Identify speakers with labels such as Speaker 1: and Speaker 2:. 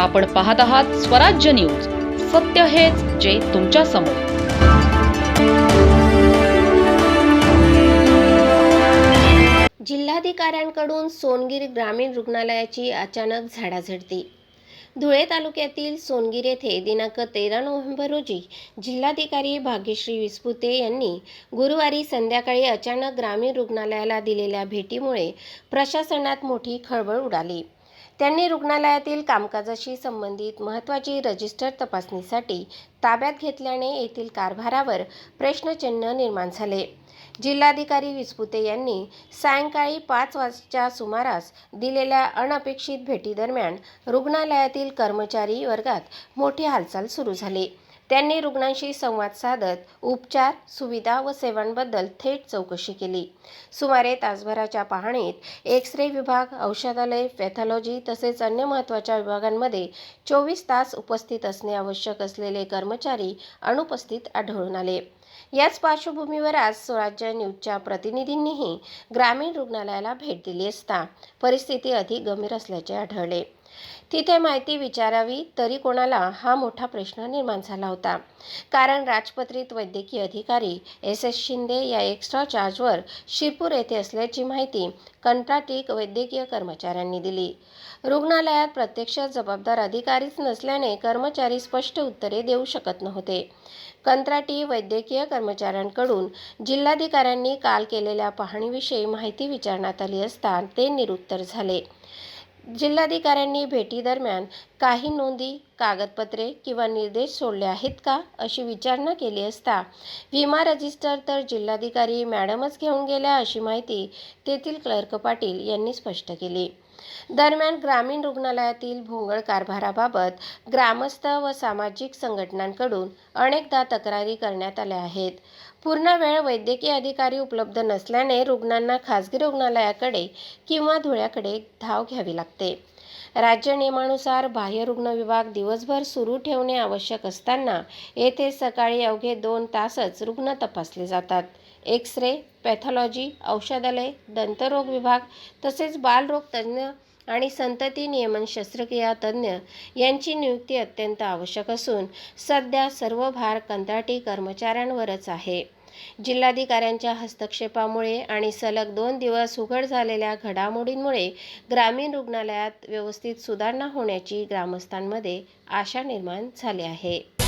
Speaker 1: आपण पाहत आहात स्वराज्य न्यूज. सत्य हेच जे तुमच्यासमोर.
Speaker 2: जिल्हाधिकाऱ्यांकडून सोनगीर ग्रामीण रुग्णालयाची अचानक झाडाझडती. धुळे तालुक्यातील सोनगीर येथे दिनांक तेरा नोव्हेंबर रोजी जिल्हाधिकारी भाग्यश्री विस्पुते यांनी गुरुवारी संध्याकाळी अचानक ग्रामीण रुग्णालयाला दिलेल्या भेटीमुळे प्रशासनात मोठी खळबळ उडाली. त्यांनी रुग्णालयातील कामकाजाशी संबंधित महत्त्वाची रजिस्टर तपासणीसाठी ताब्यात घेतल्याने येथील कारभारावर प्रश्नचिन्ह निर्माण झाले. जिल्हाधिकारी विस्पुते यांनी सायंकाळी पाच वाजच्या सुमारास दिलेल्या अनपेक्षित भेटीदरम्यान रुग्णालयातील कर्मचारी वर्गात मोठी हालचाल सुरू झाली. त्यांनी रुग्णांशी संवाद साधत उपचार सुविधा व सेवांबद्दल थेट चौकशी केली. सुमारे तासभराच्या पाहणीत एक्स रे विभाग औषधालय पॅथॉलॉजी तसेच अन्य महत्त्वाच्या विभागांमध्ये चोवीस तास उपस्थित असणे आवश्यक असलेले कर्मचारी अनुपस्थित आढळून आले. याच पार्श्वभूमीवर आज स्वराज्य न्यूजच्या प्रतिनिधींनीही ग्रामीण रुग्णालयाला भेट दिली असता परिस्थिती अधिक गंभीर असल्याचे आढळले. तिथे माहिती विचारावी तरी कोणाला हा मोठा प्रश्न निर्माण झाला होता. कारण राजपत्रित वैद्यकीय अधिकारी एस एस शिंदे या एक्स्ट्रा चार्जवर शिरपूर येथे असल्याची माहिती कंत्राटी वैद्यकीय कर्मचाऱ्यांनी दिली. रुग्णालयात प्रत्यक्ष जबाबदार अधिकारीच नसल्याने कर्मचारी स्पष्ट उत्तरे देऊ शकत नव्हते. कंत्राटी वैद्यकीय कर्मचाऱ्यांकडून जिल्हाधिकाऱ्यांनी काल केलेल्या पाहणीविषयी माहिती विचारण्यात आली असता ते निरुत्तर झाले. जिल्हाधिकाऱ्यांनी भेटीदरम्यान काही नोंदी कागदपत्रे किंवा निर्देश सोडले आहेत का अशी विचारणा केली असता विमा रजिस्टर तर जिल्हाधिकारी मॅडमच घेऊन गेल्या अशी माहिती तेथील क्लर्क पाटील यांनी स्पष्ट केली. दरम्यान ग्रामीण रुग्णालयातील भोंगळ कारभाराबाबत ग्रामस्थ व सामाजिक संघटनांकडून अनेकदा तक्रारी करण्यात आल्या आहेत. पूर्ण वेळ वैद्यकीय अधिकारी उपलब्ध नसल्याने रुग्णांना खासगी रुग्णालयाकडे किंवा धुळ्याकडे धाव घ्यावी लागते. राज्य नियमानुसार बाह्यरुग्ण विभाग दिवसभर सुरू ठेवणे आवश्यक असताना येथे सकाळी अवघे दोन तासच रुग्ण तपासले जातात. एक्स रे पॅथॉलॉजी औषधालय दंतरोग विभाग तसेच बालरोग तज्ज्ञ आणि संतती नियमन शस्त्रक्रिया तज्ज्ञ यांची नियुक्ती अत्यंत आवश्यक असून सध्या सर्व भार कंत्राटी कर्मचाऱ्यांवरच आहे. जिल्हाधिकाऱ्यांच्या हस्तक्षेपामुळे आणि सलग दोन दिवस उघड झालेल्या घडामोडींमुळे ग्रामीण रुग्णालयात व्यवस्थित सुधारणा होण्याची ग्रामस्थांमध्ये आशा निर्माण झाली आहे.